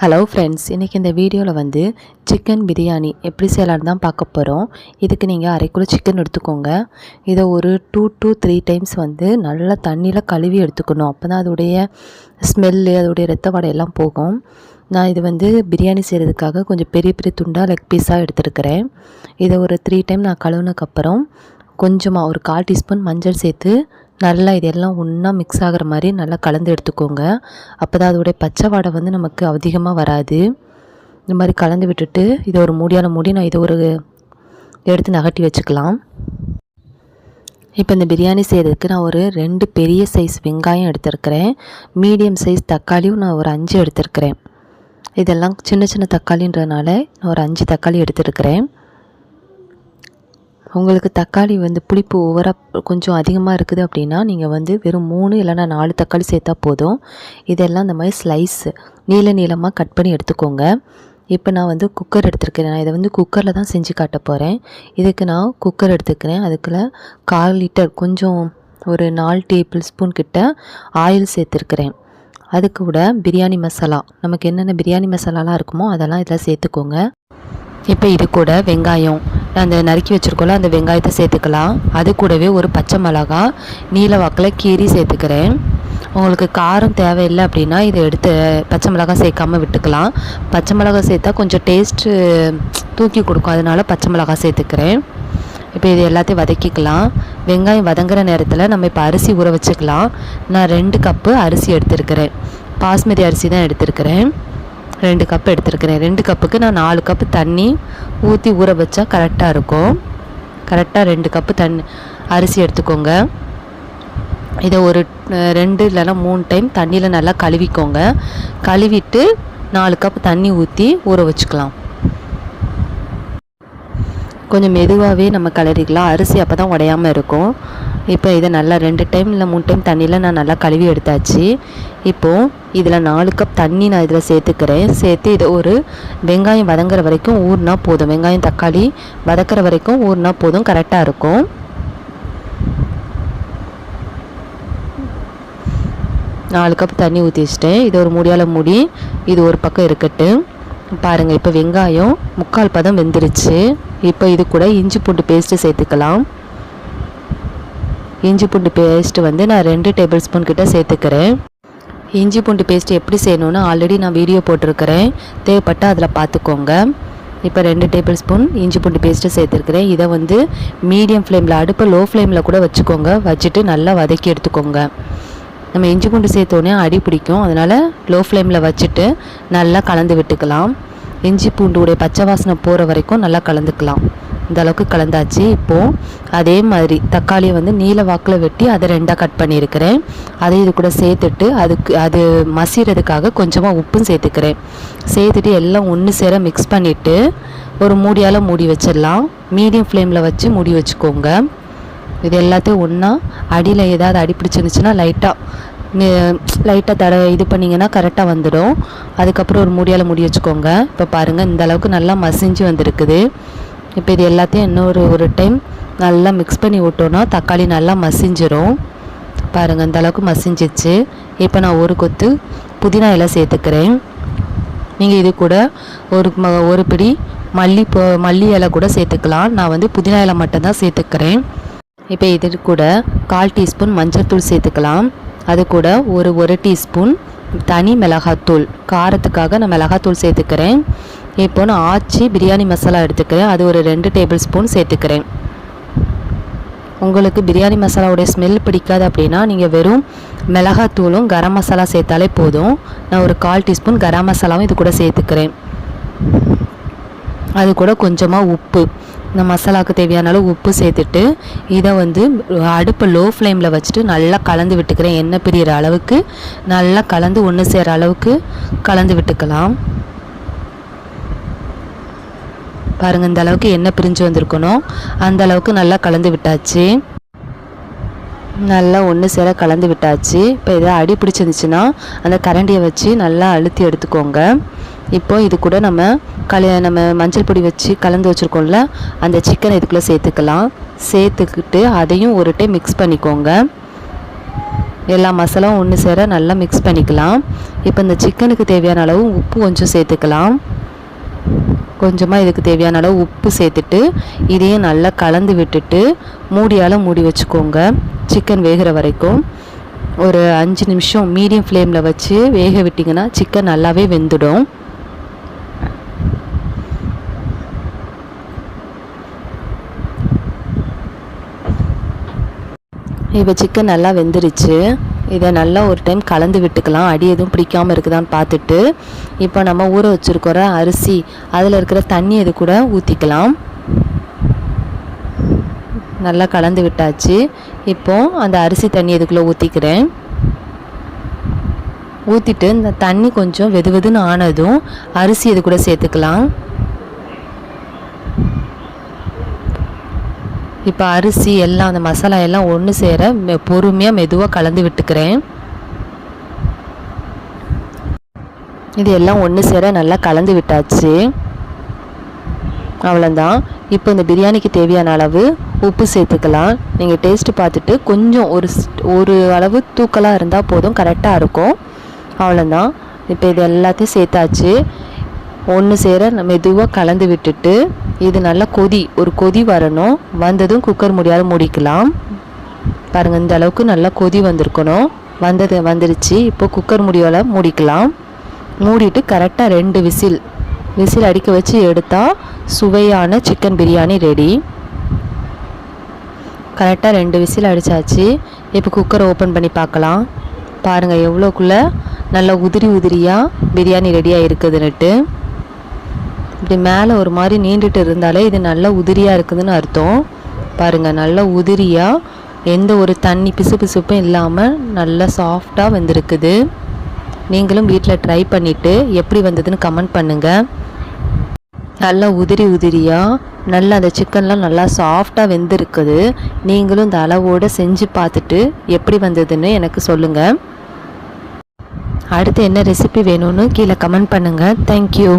Hello friends இன்றைக்கி இந்த வீடியோவில் வந்து சிக்கன் பிரியாணி எப்படி செய்யலான்னு தான் பார்க்க போகிறோம் இதுக்கு நீங்கள் அரை கிலோ சிக்கன் எடுத்துக்கோங்க. இதை ஒரு டூ டூ த்ரீ டைம்ஸ் வந்து நல்லா தண்ணியில் கழுவி எடுத்துக்கணும். அப்போ தான் அதோடைய ஸ்மெல்லு அதோடைய ரத்த வடையெல்லாம் எல்லாம் போகும். நான் இது வந்து பிரியாணி செய்கிறதுக்காக கொஞ்சம் பெரிய பெரிய துண்டாக லெக் பீஸாக எடுத்துருக்கிறேன். இதை ஒரு த்ரீ டைம் நான் கழுவுனதுக்கப்புறம் கொஞ்சமாக ஒரு கால் டீஸ்பூன் மஞ்சள் சேர்த்து நல்லா இதெல்லாம் ஒன்றா மிக்ஸ் ஆகிற மாதிரி நல்லா கலந்து எடுத்துக்கோங்க. அப்போ தான் அதோடைய பச்சை வாடை வந்து நமக்கு அதிகமாக வராது. இந்த மாதிரி கலந்து விட்டுட்டு இதை ஒரு மூடியான மூடி நான் இதை ஒரு எடுத்து நகட்டி வச்சுக்கலாம். இப்போ இந்த பிரியாணி செய்கிறதுக்கு நான் ஒரு ரெண்டு பெரிய சைஸ் வெங்காயம் எடுத்திருக்கிறேன். மீடியம் சைஸ் தக்காளியும் நான் ஒரு அஞ்சு எடுத்திருக்கிறேன். இதெல்லாம் சின்ன சின்ன தக்காளின்றதுனால நான் ஒரு அஞ்சு தக்காளி எடுத்துருக்கிறேன். உங்களுக்கு தக்காளி வந்து புளிப்பு ஓவராக கொஞ்சம் அதிகமாக இருக்குது அப்படின்னா நீங்கள் வந்து வெறும் மூணு இல்லைனா நாலு தக்காளி சேர்த்தா போதும். இதெல்லாம் இந்த மாதிரி ஸ்லைஸு நீள நீளமாக கட் பண்ணி எடுத்துக்கோங்க. இப்போ நான் வந்து குக்கர் எடுத்துருக்கிறேன். நான் இதை வந்து குக்கரில் தான் செஞ்சு காட்ட போகிறேன் இதுக்கு நான் குக்கர் எடுத்துக்கிறேன். அதுக்குள்ள கால் லிட்டர் கொஞ்சம் ஒரு நாலு டேபிள் ஸ்பூன் கிட்ட ஆயில் சேர்த்துருக்கிறேன். அது கூட பிரியாணி மசாலா. நமக்கு என்னென்ன பிரியாணி மசாலாலாம் இருக்குமோ அதெல்லாம் இதில் சேர்த்துக்கோங்க. இப்போ இது கூட வெங்காயம் அந்த நறுக்கி வச்சுருக்கோம்ல அந்த வெங்காயத்தை சேர்த்துக்கலாம். அது கூடவே ஒரு பச்சை மிளகா நீல வாக்கில் கீரி சேர்த்துக்கிறேன். உங்களுக்கு காரம் தேவையில்லை அப்படின்னா இதை எடுத்து பச்சை மிளகாய் சேர்க்காமல் விட்டுக்கலாம். பச்சை மிளகாய் சேர்த்தா கொஞ்சம் டேஸ்ட்டு தூக்கி கொடுக்கும். அதனால் பச்சை மிளகாய் சேர்த்துக்கிறேன். இப்போ இது எல்லாத்தையும் வதக்கிக்கலாம். வெங்காயம் வதங்குற நேரத்தில் நம்ம இப்போ அரிசி ஊற வச்சுக்கலாம். நான் ரெண்டு கப்பு அரிசி எடுத்துருக்கிறேன். பாஸ்மதி அரிசி தான் எடுத்துருக்கிறேன். ரெண்டு கப் எடுத்துருக்கிறேன். ரெண்டு கப்புக்கு நான் நாலு கப்பு தண்ணி ஊற்றி ஊற வச்சா கரெக்டாக இருக்கும். கரெக்டாக ரெண்டு கப்பு தண்ணி அரிசி எடுத்துக்கோங்க. இதை ஒரு ரெண்டு இல்லைன்னா மூணு டைம் தண்ணியில் நல்லா கழுவிக்கோங்க. கழுவிட்டு நாலு கப் தண்ணி ஊற்றி ஊற வச்சுக்கலாம். கொஞ்சம் மெதுவாகவே நம்ம கலரிக்கலாம் அரிசி அப்போ தான் உடையாமல் இருக்கும். இப்போ இதை நல்லா ரெண்டு டைம் இல்லை மூணு டைம் தண்ணியில் நான் நல்லா கழுவி எடுத்தாச்சு. இப்போது இதில் நாலு கப் தண்ணி நான் இதில் சேர்த்துக்கிறேன். சேர்த்து இதை ஒரு வெங்காயம் வதங்குற வரைக்கும் ஊறினா போதும். வெங்காயம் தக்காளி வதக்கிற வரைக்கும் ஊறினா போதும். கரெக்டாக இருக்கும். நாலு கப் தண்ணி ஊற்றி வச்சிட்டேன். இது ஒரு மூடியால் மூடி இது ஒரு பக்கம் இருக்கட்டும். பாருங்கள் இப்போ வெங்காயம் முக்கால் பதம் வெந்துருச்சு. இப்போ இது கூட இஞ்சி பூண்டு பேஸ்ட்டு சேர்த்துக்கலாம். இஞ்சி பூண்டு பேஸ்ட்டு வந்து நான் ரெண்டு டேபிள் ஸ்பூன் கிட்டே சேர்த்துக்கிறேன். இஞ்சி பூண்டு பேஸ்ட்டு எப்படி செய்யணும்னு ஆல்ரெடி நான் வீடியோ போட்டிருக்கிறேன். தேவைப்பட்டால் அதில் பார்த்துக்கோங்க இப்போ ரெண்டு டேபிள் ஸ்பூன் இஞ்சி பூண்டு பேஸ்ட்டு சேர்த்துருக்கிறேன். இதை வந்து மீடியம் ஃப்ளேமில் அடுப்பை லோ ஃப்ளேமில் கூட வச்சுக்கோங்க. வச்சுட்டு நல்லா வதக்கி எடுத்துக்கோங்க. நம்ம இஞ்சி பூண்டு சேர்த்தோடனே அடி பிடிக்கும். அதனால் லோ ஃப்ளேமில் வச்சுட்டு நல்லா கலந்து விட்டுக்கலாம். இஞ்சி பூண்டுடைய பச்சை வாசனை போகிற வரைக்கும் நல்லா கலந்துக்கலாம். இந்த அளவுக்கு கலந்தாச்சு. இப்போது அதே மாதிரி தக்காளியை வந்து நீல வாக்கில் வெட்டி அதை ரெண்டாக கட் பண்ணியிருக்கிறேன். அதை இது கூட சேர்த்துட்டு அதுக்கு அது மசிறதுக்காக கொஞ்சமாக உப்பும் சேர்த்துக்கிறேன். சேர்த்துட்டு எல்லாம் ஒன்று சேர மிக்ஸ் பண்ணிவிட்டு ஒரு மூடியால் மூடி வச்சிடலாம். மீடியம் ஃப்ளேமில் வச்சு மூடி வச்சுக்கோங்க. இது எல்லாத்தையும் ஒன்றா அடியில் ஏதாவது அடி பிடிச்சிருந்துச்சுன்னா லைட்டாக லைட்டாக தட இது பண்ணிங்கன்னா கரெக்டாக வந்துடும். அதுக்கப்புறம் ஒரு மூடியால் முடி வச்சுக்கோங்க. இப்போ பாருங்கள் இந்த அளவுக்கு நல்லா மசிஞ்சு வந்திருக்குது. இப்போ இது எல்லாத்தையும் இன்னொரு ஒரு டைம் நல்லா மிக்ஸ் பண்ணி விட்டோன்னா தக்காளி நல்லா மசிஞ்சிரும். பாருங்கள் இந்த அளவுக்கு மசிஞ்சிச்சு இப்போ நான் ஒரு கொத்து புதினா இலை சேர்த்துக்கிறேன். நீங்கள் இது கூட ஒரு ம ஒரு பிடி மல்லி மல்லி இலை கூட சேர்த்துக்கலாம். நான் வந்து புதினா இலை மட்டும்தான் சேர்த்துக்கிறேன். இப்போ இது கூட கால் டீஸ்பூன் மஞ்சள் தூள் சேர்த்துக்கலாம். அது கூட ஒரு ஒரு டீஸ்பூன் தனி மிளகாத்தூள் காரத்துக்காக நான் மிளகாத்தூள் சேர்த்துக்கிறேன். இப்போ நான் ஆச்சி பிரியாணி மசாலா எடுத்துக்கிறேன். அது ஒரு ரெண்டு டேபிள் ஸ்பூன் சேர்த்துக்கிறேன். உங்களுக்கு பிரியாணி மசாலாவுடைய ஸ்மெல் பிடிக்காது அப்படின்னா நீங்கள் வெறும் மிளகாத்தூளும் கரம் மசாலா சேர்த்தாலே போதும். நான் ஒரு கால் டீஸ்பூன் கரம் மசாலாவும் இது கூட சேர்த்துக்கிறேன். அது கூட கொஞ்சமாக உப்பு. இந்த மசாலாவுக்கு தேவையான அளவு உப்பு சேர்த்துட்டு இதை வந்து அடுப்பை லோ ஃப்ளேமில் வச்சுட்டு நல்லா கலந்து விட்டுக்கிறேன். எண்ணெய் பிரியிற அளவுக்கு நல்லா கலந்து ஒன்று சேர அளவுக்கு கலந்து விட்டுக்கலாம். பாருங்கள் இந்த அளவுக்கு எண்ணெய் பிரிஞ்சு வந்திருக்கணும். அந்த அளவுக்கு நல்லா கலந்து விட்டாச்சு. நல்லா ஒன்று சேர கலந்து விட்டாச்சு. இப்போ இதை அடி பிடிச்சிருந்துச்சுன்னா அந்த கரண்டியை வச்சு நல்லா அழுத்தி எடுத்துக்கோங்க. இப்போ இது கூட நம்ம கல நம்ம மஞ்சள் பொடி வச்சு கலந்து வச்சுருக்கோம்ல அந்த சிக்கனை இதுக்குள்ளே சேர்த்துக்கலாம். சேர்த்துக்கிட்டு அதையும் ஒரு டைம் மிக்ஸ் பண்ணிக்கோங்க. எல்லா மசாலாவும் ஒன்று சேர நல்லா மிக்ஸ் பண்ணிக்கலாம். இப்போ இந்த சிக்கனுக்கு தேவையான அளவு உப்பு கொஞ்சம் சேர்த்துக்கலாம். கொஞ்சமாக இதுக்கு தேவையான அளவு உப்பு சேர்த்துட்டு இதையும் நல்லா கலந்து விட்டுட்டு மூடியால் மூடி வச்சுக்கோங்க. சிக்கன் வேகிற வரைக்கும். ஒரு அஞ்சு நிமிஷம் மீடியம் ஃப்ளேமில் வச்சு வேக விட்டிங்கன்னா சிக்கன் நல்லாவே வெந்துடும். இப்போ சிக்கன் நல்லா வெந்துருச்சு. இதை நல்லா ஒரு டைம் கலந்து விட்டுக்கலாம். அடி எதுவும் பிடிக்காமல் இருக்குதான்னு பார்த்துட்டு இப்போ நம்ம ஊற வச்சுருக்கிற அரிசி அதில் இருக்கிற தண்ணி இது கூட ஊற்றிக்கலாம் நல்லா கலந்து விட்டாச்சு. இப்போது அந்த அரிசி தண்ணி இதுக்குள்ளே ஊற்றிக்கிறேன் ஊற்றிட்டு இந்த தண்ணி கொஞ்சம் வெது வெதுன்னு ஆனதும் அரிசி இது கூட சேர்த்துக்கலாம். இப்போ அரிசி எல்லாம் அந்த மசாலா எல்லாம் ஒன்று சேர மெ- பொறுமையாக மெதுவாக கலந்து விட்டுக்கிறேன். இது எல்லாம் ஒன்று சேர நல்லா கலந்து விட்டாச்சு. அவ்வளோதான் இப்போ இந்த பிரியாணிக்கு தேவையான அளவு உப்பு சேர்த்துக்கலாம். நீங்கள் டேஸ்ட்டு பார்த்துட்டு கொஞ்சம் ஒரு ஒரு அளவு தூக்கலாக இருந்தால் போதும் கரெக்டாக இருக்கும். அவ்வளோதான் இப்போ இது எல்லாத்தையும் சேர்த்தாச்சு. ஒன்று சேர மெதுவாக கலந்து விட்டுட்டு இது நல்லா கொதி ஒரு கொதி வரணும். வந்ததும் குக்கர் முடியாத மூடிக்கலாம். பாருங்கள் இந்த அளவுக்கு நல்லா கொதி வந்திருக்கணும். வந்தது வந்துருச்சு. இப்போ குக்கர் முடியால் மூடிக்கலாம். மூடிட்டு கரெக்டாக ரெண்டு விசில். விசில் அடிக்க வச்சு எடுத்தால் சுவையான சிக்கன் பிரியாணி ரெடி கரெக்டாக ரெண்டு விசில் அடித்தாச்சு இப்போ குக்கரை ஓப்பன் பண்ணி பார்க்கலாம். பாருங்கள் எவ்வளோக்குள்ளே நல்லா உதிரி உதிரியாக பிரியாணி ரெடியாக இருக்குதுன்னுட்டு. இப்படி மேலே ஒரு மாதிரி நீண்டுட்டு இருந்தாலே இது நல்லா உதிரியாக இருக்குதுன்னு அர்த்தம். பாருங்கள் நல்லா உதிரியாக எந்த ஒரு தண்ணி பிசு பிசுப்பும் இல்லாமல் நல்லா சாஃப்டாக வந்திருக்குது. நீங்களும் வீட்டில் ட்ரை பண்ணிவிட்டு எப்படி வந்ததுன்னு கமெண்ட் பண்ணுங்கள் நல்லா உதிரி உதிரியாக நல்லா அந்த சிக்கன்லாம் நல்லா சாஃப்டாக வெந்திருக்குது. நீங்களும் இந்த அளவோடு செஞ்சு பார்த்துட்டு எப்படி வந்ததுன்னு எனக்கு சொல்லுங்கள் அடுத்து என்ன ரெசிபி வேணும்னு கீழே கமெண்ட் பண்ணுங்கள் தேங்க்யூ